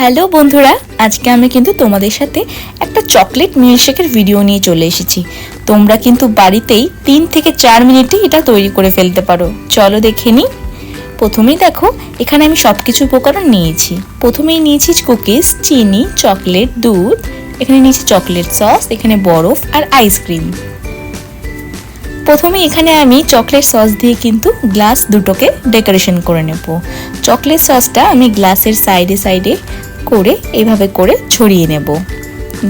Hello বন্ধুরা, আজকে আমি কিন্তু তোমাদের সাথে একটা চকলেট মিল্কশেকের ভিডিও নিয়ে চলে এসেছি। তোমরা কিন্তু বাড়িতেই তিন থেকে চার মিনিটে এটা তৈরি করে ফেলতে পারো। চলো দেখে নিই। প্রথমেই দেখো, এখানে আমি সব কিছু উপকরণ নিয়েছি। প্রথমেই নিয়েছি কুকিজ, চিনি, চকলেট, দুধ, এখানে নিয়েছি চকলেট সস, এখানে বরফ আর আইসক্রিম প্রথমে এখানে আমি চকলেট সস দিয়ে কিন্তু গ্লাস দুটোকে ডেকোরেশন করে নেব। চকলেট সসটা আমি গ্লাসের সাইডে সাইডে করে এভাবে করে ছড়িয়ে নেব।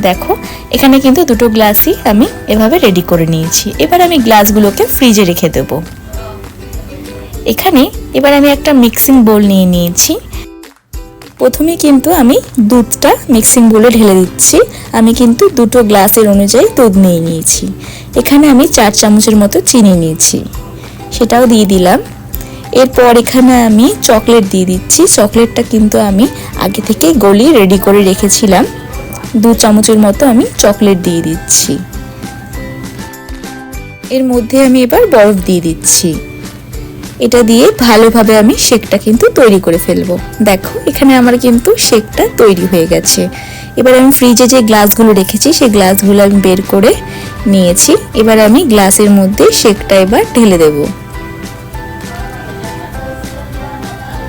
দেখো, এখানে কিন্তু দুটো গ্লাসই আমি এভাবে রেডি করে নিয়েছি। এবার আমি গ্লাসগুলোকে ফ্রিজে রেখে দেব। এখানে এবার আমি একটা মিক্সিং বোল নিয়ে নিয়েছি। প্রথমে কিন্তু আমি দুধটা মিক্সিং বোলে ঢেলে দিচ্ছি। আমি কিন্তু দুটো গ্লাসের অনুযায়ী দুধ নিয়ে নিয়েছি। এখানে আমি চার চামচের মতো চিনি নিয়েছি। সেটাও দিয়ে দিলাম। এরপর এখানে আমি চকলেট দিয়ে দিচ্ছি। চকলেটটা কিন্তু আমি আগে থেকে গলি রেডি করে রেখেছিলাম। দু চামচের মতো আমি চকলেট দিয়ে দিচ্ছি। এর মধ্যে আমি এবার বরফ দিয়ে দিচ্ছি। এটা দিয়ে ভালোভাবে আমি শেকটা কিন্তু তৈরি করে ফেলব। দেখো, এখানে আমার কিন্তু শেকটা তৈরি হয়ে গেছে। এবার আমি ফ্রিজে যে গ্লাসগুলো রেখেছি, সেই গ্লাসগুলো আমি বের করে নিয়েছি। এবার আমি গ্লাসের মধ্যে শেকটা এবার ঢেলে দেব।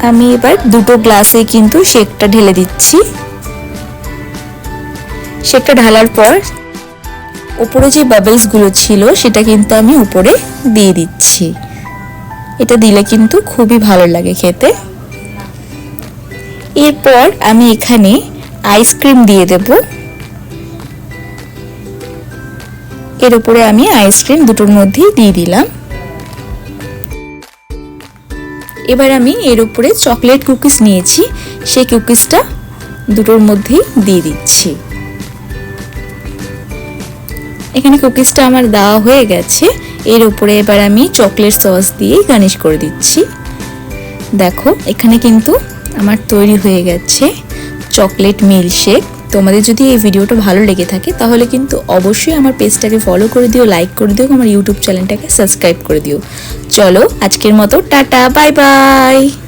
আমি এবার দুটো গ্লাসে কিন্তু শেকটা ঢেলে দিচ্ছি। শেকটা ঢালার পর উপরে যে বাবলসগুলো ছিল, সেটা কিন্তু আমি উপরে দিয়ে দিচ্ছি। এটা দিলে কিন্তু খুবই ভালো লাগে খেতে। এরপর আমি এখানে আইসক্রিম দিয়ে দেব। এর উপরে আমি আইসক্রিম দুটোর মধ্যেই দিয়ে দিলাম। এবার আমি এর উপরে চকলেট কুকিজ নিয়েছি, সেই কুকিজটা দুটোর মধ্যেই দিয়ে দিচ্ছি। এখানে কুকিজটা আমার দেওয়া হয়ে গেছে। এর উপরে এবার আমি চকলেট সস দিয়ে গার্নিশ করে দিচ্ছি। দেখো, এখানে কিন্তু আমার তৈরি হয়ে গেছে চকলেট মিল্কশেক। তোমাদের যদি এই ভিডিওটা ভালো লেগে থাকে, তাহলে কিন্তু অবশ্যই আমার পেজটাকে ফলো করে দিও লাইক করে দিও আমার ইউটিউব চ্যানেলটাকে সাবস্ক্রাইব করে দিও। চলো, আজকের মতো, টাটা বাই বাই